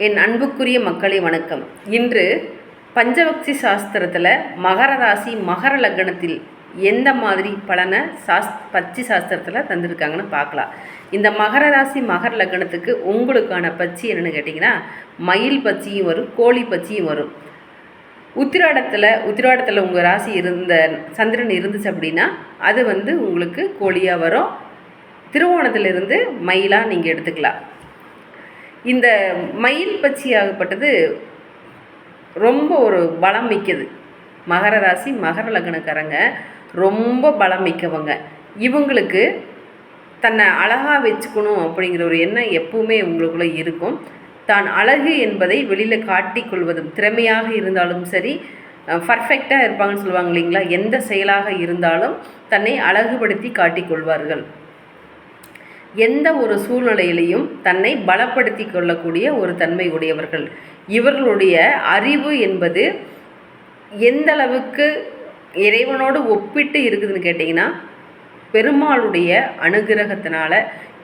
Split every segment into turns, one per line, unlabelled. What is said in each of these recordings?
என் அன்புக்குரிய மக்களே வணக்கம். இன்று பஞ்சபக்தி சாஸ்திரத்தில் மகர ராசி மகர லக்னத்தில் எந்த மாதிரி பலனை சாஸ் பச்சி சாஸ்திரத்தில் தந்திருக்காங்கன்னு பார்க்கலாம். இந்த மகர ராசி மகர லக்னத்துக்கு உங்களுக்கான பச்சி என்னென்னு கேட்டிங்கன்னா மயில் பச்சியும் வரும் கோழி பச்சியும் வரும். உத்திராடத்தில் உத்திராடத்தில் உங்கள் ராசி இருந்த சந்திரன் இருந்துச்சு அப்படின்னா அது வந்து உங்களுக்கு கோழியாக வரும். திருவோணத்திலிருந்து மயிலாக நீங்கள் எடுத்துக்கலாம். இந்த மயில் பச்சி ஆகப்பட்டது ரொம்ப ஒரு பலம் மிக்கது. மகர ராசி மகர லக்னக்காரங்க ரொம்ப பலம் மிக்கவங்க. இவங்களுக்கு தன்னை அழகாக வச்சுக்கணும் அப்படிங்கிற ஒரு எண்ணம் எப்பவுமே உங்களுக்குள்ளே இருக்கும். தான் அழகு என்பதை வெளியில் காட்டிக்கொள்வதும் திறமையாக இருந்தாலும் சரி பர்ஃபெக்டாக இருப்பாங்கன்னு சொல்லுவாங்க இல்லைங்களா? எந்த செயலாக இருந்தாலும் தன்னை அழகுபடுத்தி காட்டிக்கொள்வார்கள் எந்த ஒரு சூழ்நிலையிலையும் தன்னை பலப்படுத்தி கொள்ளக்கூடிய ஒரு தன்மை உடையவர்கள். இவர்களுடைய அறிவு என்பது எந்த அளவுக்கு இறைவனோடு ஒப்பிட்டு இருக்குதுன்னு கேட்டிங்கன்னா பெருமாளுடைய அனுகிரகத்தினால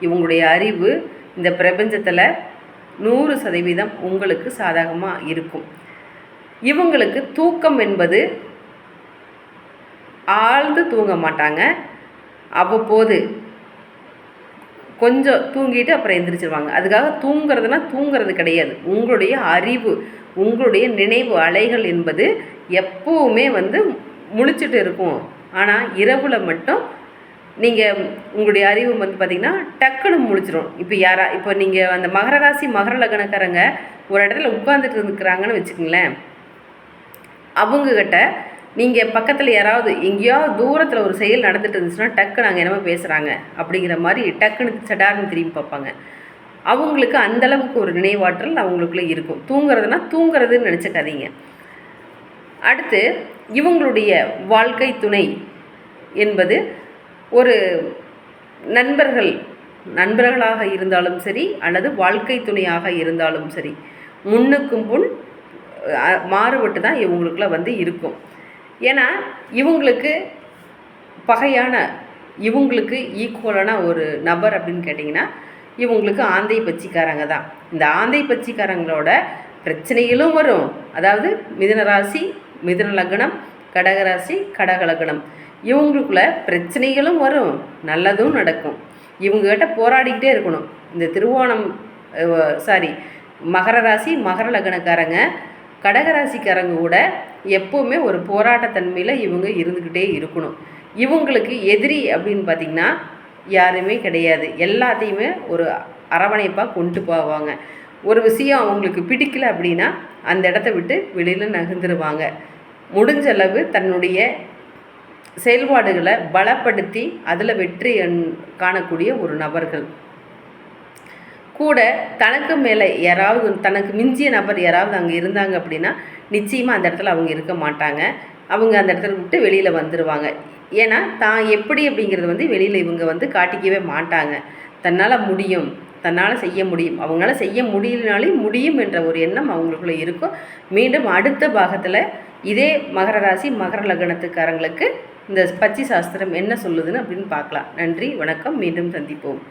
இவங்களுடைய அறிவு இந்த பிரபஞ்சத்தில் நூறு சதவீதம் உங்களுக்கு சாதகமாக இருக்கும். இவங்களுக்கு தூக்கம் என்பது ஆழ்ந்து தூங்க மாட்டாங்க. அவ்வப்போது கொஞ்சம் தூங்கிட்டு அப்புறம் எந்திரிச்சிருவாங்க. அதுக்காக தூங்குறதுனா தூங்குறது கிடையாது. உங்களுடைய அறிவு உங்களுடைய நினைவு அலைகள் என்பது எப்போவுமே வந்து முழிச்சிட்டு இருக்கும். ஆனால் இரவில் மட்டும் நீங்கள் உங்களுடைய அறிவு வந்து பார்த்திங்கன்னா டக்குன்னு முழிச்சிரும். இப்போ யாரா இப்போ நீங்கள் அந்த மகர ராசி மகர லக்னக்காரங்க ஒரு இடத்துல உட்காந்துட்டு இருக்கிறாங்கன்னு வச்சுக்கோங்களேன். அவங்கக்கிட்ட நீங்கள் பக்கத்தில் யாராவது எங்கேயாவது தூரத்தில் ஒரு செயல் நடந்துட்டு இருந்துச்சுன்னா டக்கு நாங்கள் என்னமோ பேசுகிறாங்க அப்படிங்கிற மாதிரி டக்குன்னு சடார்னு திரும்பி பார்ப்பாங்க. அவங்களுக்கு அந்தளவுக்கு ஒரு நினைவாற்றல் அவங்களுக்குள்ளே இருக்கும். தூங்குறதுனா தூங்குறதுன்னு நினச்சிக்காதீங்க. அடுத்து இவங்களுடைய வாழ்க்கை துணை என்பது ஒரு நண்பர்கள் நண்பர்களாக இருந்தாலும் சரி அல்லது வாழ்க்கை துணையாக இருந்தாலும் சரி முன்னுக்கும் முன் மாறுபட்டு தான் இவங்களுக்குள்ள வந்து இருக்கும். ஏன்னா இவங்களுக்கு பகையான இவங்களுக்கு ஈக்குவலான ஒரு நபர் அப்படின்னு கேட்டிங்கன்னா இவங்களுக்கு ஆந்தை பச்சிக்காரங்க தான். இந்த ஆந்தை பச்சிக்காரங்களோட பிரச்சனைகளும் வரும். அதாவது மிதன ராசி மிதன லக்னம் கடகராசி கடக லக்னம். இவங்களுக்குள்ள பிரச்சனைகளும் வரும். நல்லதும் நடக்கும். இவங்ககிட்ட போராடிக்கிட்டே இருக்கணும். இந்த திருவோணம் சாரி மகர ராசி மகர லக்னக்காரங்க கடகராசிக்காரங்க கூட எப்போவுமே ஒரு போராட்டத்தன்மையில் இவங்க இருந்துக்கிட்டே இருக்கணும். இவங்களுக்கு எதிரி அப்படின்னு பார்த்திங்கன்னா யாருமே கிடையாது. எல்லாத்தையுமே ஒரு அரவணைப்பாக கொண்டு போவாங்க. ஒரு விஷயம் அவங்களுக்கு பிடிக்கல அப்படின்னா அந்த இடத்த விட்டு வெளியில் நகர்ந்துருவாங்க. முடிஞ்ச அளவு தன்னுடைய செயல்பாடுகளை பலப்படுத்தி அதில் வெற்றி காணக்கூடிய ஒரு நபர்கள். கூட தனக்கு மேலே யாராவது தனக்கு மிஞ்சிய நபர் யாராவது அங்கே இருந்தாங்க அப்படின்னா நிச்சயமாக அந்த இடத்துல அவங்க இருக்க மாட்டாங்க. அவங்க அந்த இடத்துல விட்டு வெளியில் வந்துடுவாங்க ஏன்னா தான் எப்படி அப்படிங்கிறது வந்து வெளியில் இவங்க வந்து காட்டிக்கவே மாட்டாங்க. தன்னால் முடியும். தன்னால் செய்ய முடியும். அவங்களால செய்ய முடியலனாலே முடியும் என்ற ஒரு எண்ணம் அவங்களுக்குள்ளே இருக்கும். மீண்டும் அடுத்த பாகத்தில் இதே மகர ராசி மகர லக்னத்துக்காரங்களுக்கு இந்த பச்சி சாஸ்திரம் என்ன சொல்லுதுன்னு அப்படின்னு பார்க்கலாம். நன்றி வணக்கம். மீண்டும் சந்திப்போம்.